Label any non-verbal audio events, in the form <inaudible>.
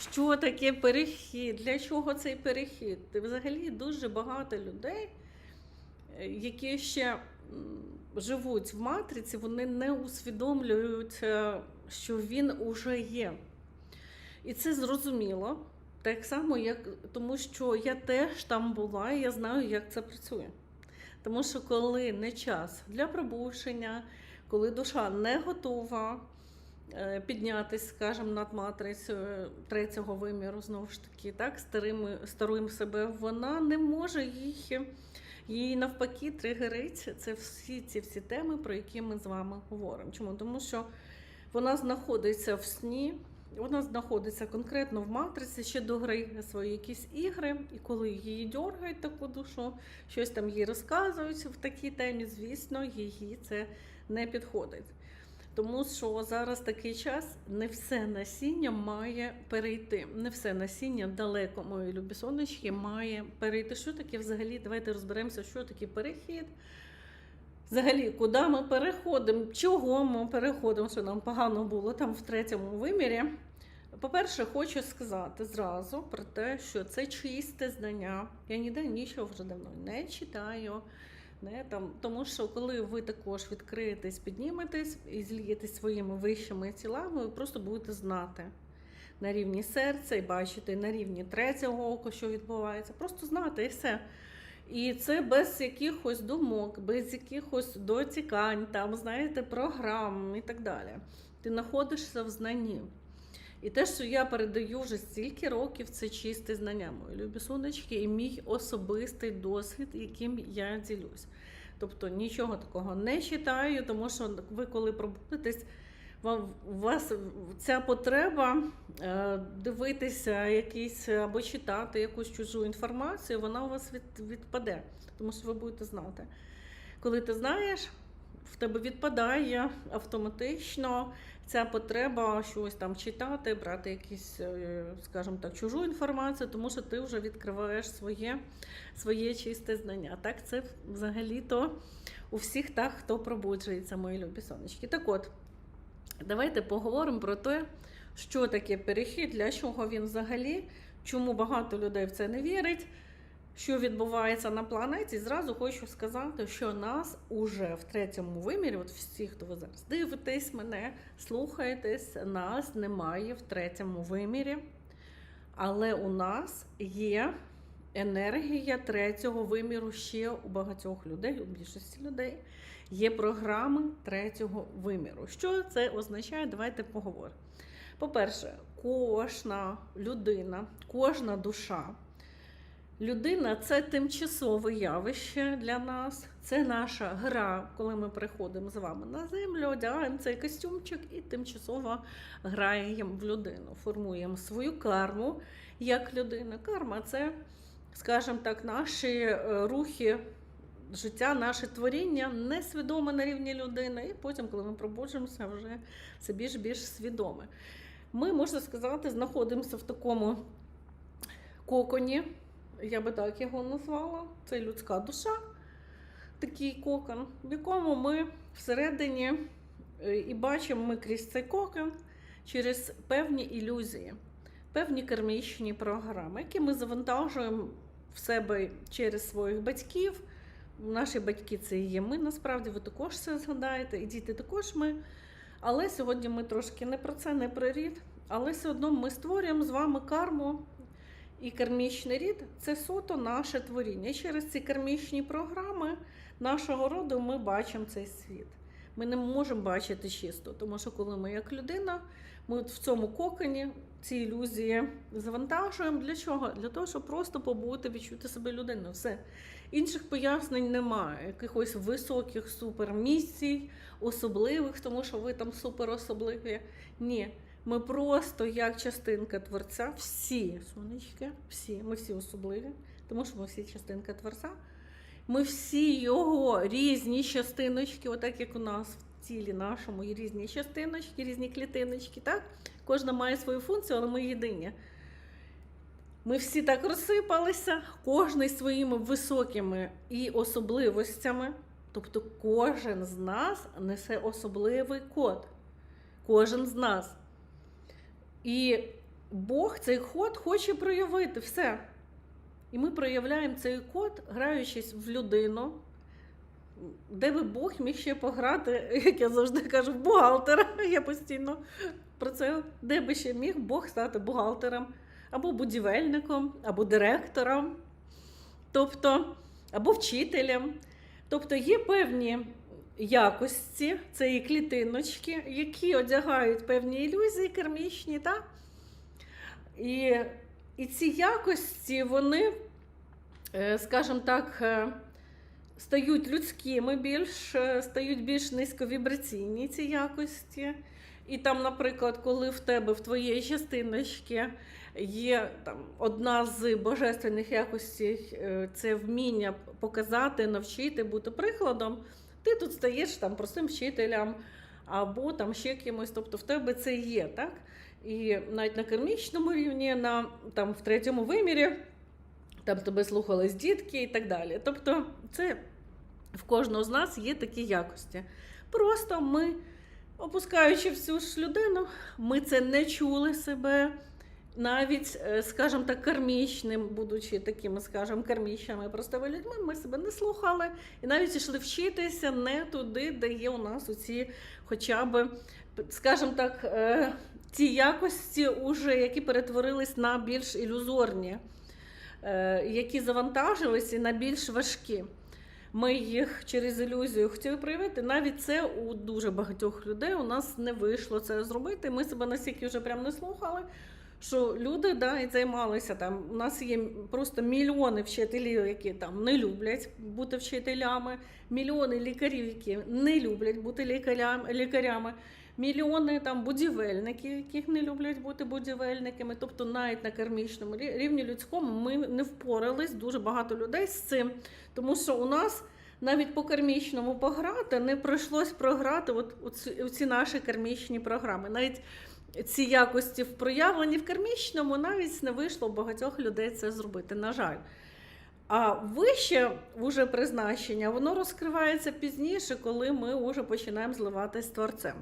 що таке перехід, для чого цей перехід. І взагалі дуже багато людей, е, які ще живуть в матриці, вони не усвідомлюють, е, що він уже є. І це зрозуміло. Так само, як тому що я теж там була, і я знаю, як це працює. Тому що коли не час для пробушення, коли душа не готова піднятися, скажімо, над матрицею третього виміру, знову ж таки, так, старим, старим себе, вона не може їх, їй навпаки тригерить. Це всі ці всі теми, про які ми з вами говоримо. Чому? Тому що вона знаходиться в сні, вона знаходиться конкретно в матриці, ще дограє свої якісь ігри, і коли її дергають таку душу, щось там їй розказують в такій темі, звісно, їй це не підходить. Тому що зараз такий час не все насіння має перейти. Не все насіння далеко, мої любі сонечки, має перейти. Що таке взагалі? Давайте розберемося, що таке перехід. Взагалі, куди ми переходимо, чого ми переходимо, що нам погано було там в третьому вимірі. По-перше, хочу сказати зразу про те, що це чисте знання. Я ніде нічого вже давно не читаю. Не, там, тому що коли ви також відкриєтесь, підніметесь і злієтесь своїми вищими тілами, ви просто будете знати на рівні серця і бачити на рівні третього ока, що відбувається. Просто знати і все. І це без якихось думок, без якихось доцікань, там, знаєте, програм і так далі. Ти знаходишся в знанні. І те, що я передаю вже стільки років, це чисте знання, мої любі сонечки, і мій особистий досвід, яким я ділюсь. Тобто нічого такого не читаю, тому що ви, коли пробудетесь, вам у вас ця потреба е, дивитися якісь або читати якусь чужу інформацію, вона у вас від, відпаде, тому що ви будете знати. Коли ти знаєш, в тебе відпадає автоматично ця потреба щось там читати, брати якісь, е, скажімо так, чужу інформацію, тому що ти вже відкриваєш своє, своє чисте знання. Так, це взагалі-то у всіх так, хто пробуджується, мої любі сонечки. Так от, давайте поговоримо про те, що таке перехід, для чого він взагалі, чому багато людей в це не вірить. Що відбувається на планеті, зразу хочу сказати, що нас уже в третьому вимірі, от всі, хто ви зараз дивитесь мене, слухаєтесь, нас немає в третьому вимірі, але у нас є енергія третього виміру ще у багатьох людей, у більшості людей. Є програми третього виміру. Що це означає? Давайте поговоримо. По-перше, кожна людина, кожна душа. Людина це тимчасове явище для нас. Це наша гра, коли ми приходимо з вами на землю, одягаємо цей костюмчик і тимчасово граємо в людину. Формуємо свою карму як людина. Карма це, скажімо так, наші е, рухи. Життя, наше творіння несвідоме на рівні людини, і потім, коли ми пробуджуємося, вже це більш більш свідоме. Ми, можна сказати, знаходимося в такому коконі, я би так його назвала. Це людська душа, такий кокон, в якому ми всередині е, і бачимо ми крізь цей кокон через певні ілюзії, певні кармічні програми, які ми завантажуємо в себе через своїх батьків. Наші батьки це і є ми, насправді, ви також це згадаєте, і діти також ми. Але сьогодні ми трошки не про це, не про рід. Але все одно ми створюємо з вами карму. І кармічний рід це суто наше творіння. І через ці кармічні програми нашого роду ми бачимо цей світ. Ми не можемо бачити чисто, тому що коли ми як людина, ми в цьому коконі ці ілюзії завантажуємо. Для чого? Для того, щоб просто побути, відчути себе людиною. Все. Інших пояснень немає, якихось високих супермісій, особливих, тому що ви там суперособливі. Ні. Ми просто як частинка творця, всі сонечки, всі, ми всі особливі, тому що ми всі частинка творця. Ми всі його різні частиночки, отак як у нас в тілі нашому є різні частиночки, різні клітиночки. так? Кожна має свою функцію, але ми єдині. Ми всі так розсипалися, кожен своїми високими і особливостями. Тобто кожен з нас несе особливий код. Кожен з нас. І Бог цей ход хоче проявити все. І ми проявляємо цей код, граючись в людину, де би Бог міг ще пограти, <laughs> як я завжди кажу, в бухгалтера. <laughs> Я постійно про це, де би ще міг Бог стати бухгалтером, або будівельником, або директором, тобто, або вчителем. Тобто є певні якості, це і клітиночки, які одягають певні ілюзії кармічні, так? І, і ці якості, вони, е, скажімо так, е, стають людськими більш, е, стають більш низьковібраційні ці якості. І там, наприклад, коли в тебе в твоєї частиночки є там одна з божественних якостей, це вміння показати, навчити, бути прикладом, ти тут стаєш там простим вчителем або там ще кимось, тобто в тебе це є, так? І навіть на кармічному рівні, на там в третьому вимірі, там тебе слухались дітки і так далі. Тобто, це в кожного з нас є такі якості. Просто ми, опускаючи всю ж людину, ми це не чули себе. Навіть, е, скажімо так, кармічним, будучи такими, скажімо, кармічними простими людьми, ми себе не слухали і навіть йшли вчитися не туди, де є у нас оці хоча б, скажімо так, е, ті якості, уже, які перетворились на більш ілюзорні, е, які завантажилися на більш важкі. Ми їх через ілюзію хотіли проявити. Навіть це у дуже багатьох людей у нас не вийшло це зробити. Ми себе настільки вже прям не слухали. Що люди да, і займалися там. У нас є просто мільйони вчителів, які там не люблять бути вчителями, мільйони лікарів, які не люблять бути лікарям- лікарями, мільйони там будівельників, яких не люблять бути будівельниками. Тобто, навіть на кармічному рівні людському ми не впорались дуже багато людей з цим, тому що у нас. Навіть по кармічному пограти не прийшлось програти от у ці, наші кармічні програми. Навіть ці якості в проявленні в кермічному, навіть не вийшло багатьох людей це зробити, на жаль. А вище уже призначення, воно розкривається пізніше, коли ми вже починаємо зливатися з творцем.